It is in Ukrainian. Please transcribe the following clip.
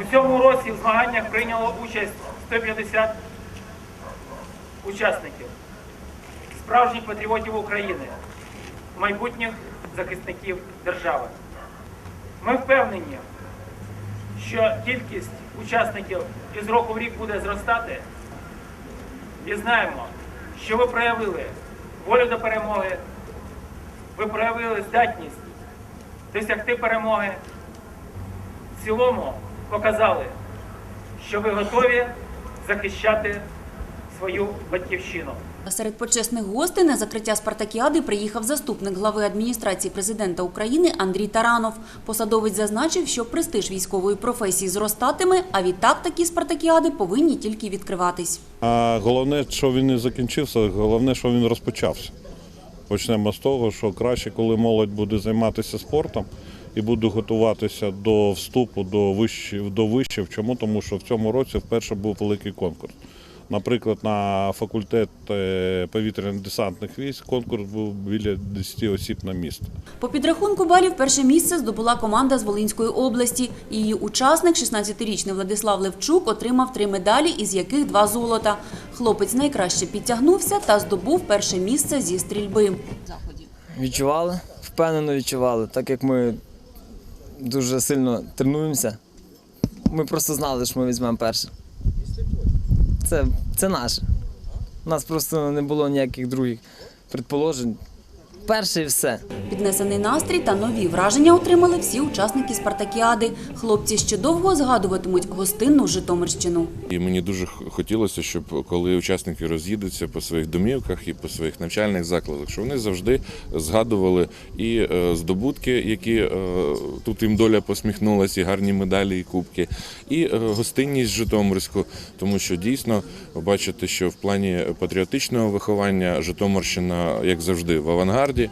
У цьому році в змаганнях прийняло участь 150 учасників, справжніх патріотів України, майбутніх захисників держави. Ми впевнені, що кількість учасників із року в рік буде зростати, і знаємо, що ви проявили волю до перемоги, ви проявили здатність досягти перемоги. В цілому показали, що ви готові захищати свою батьківщину. А Серед почесних гостей на закриття спартакіади приїхав заступник глави адміністрації президента України Андрій Таранов. Посадовець зазначив, що престиж військової професії зростатиме, а відтак такі спартакіади повинні тільки відкриватись. А головне, що він не закінчився, головне, що він розпочався. Почнемо з того, що краще, коли молодь буде займатися спортом і буде готуватися до вступу до вишів, до вишів. Чому? Тому що в цьому році вперше був великий конкурс. Наприклад, на факультет е, повітряно-десантних військ конкурс був біля 10 осіб на місто. По підрахунку балів перше місце здобула команда з Волинської області. Її учасник, 16-річний Владислав Левчук, отримав три медалі, із яких два золота. Хлопець найкраще підтягнувся та здобув перше місце зі стрільби. Відчували, впевнено відчували, так як ми дуже сильно тренуємося. Ми просто знали, що ми візьмемо перше. Це, це наше. У нас просто не було ніяких других предположень. Перше і все. Піднесений настрій та нові враження отримали всі учасники спартакіади. Хлопці ще довго згадуватимуть гостинну Житомирщину. І мені дуже хотілося, щоб коли учасники роз'їдуться по своїх домівках і по своїх навчальних закладах, щоб вони завжди згадували і е, здобутки, які е, тут їм доля посміхнулася, і гарні медалі і кубки, і е, гостинність Житомирську, тому що дійсно бачите, що в плані патріотичного виховання Житомирщина, як завжди, в авангарді. で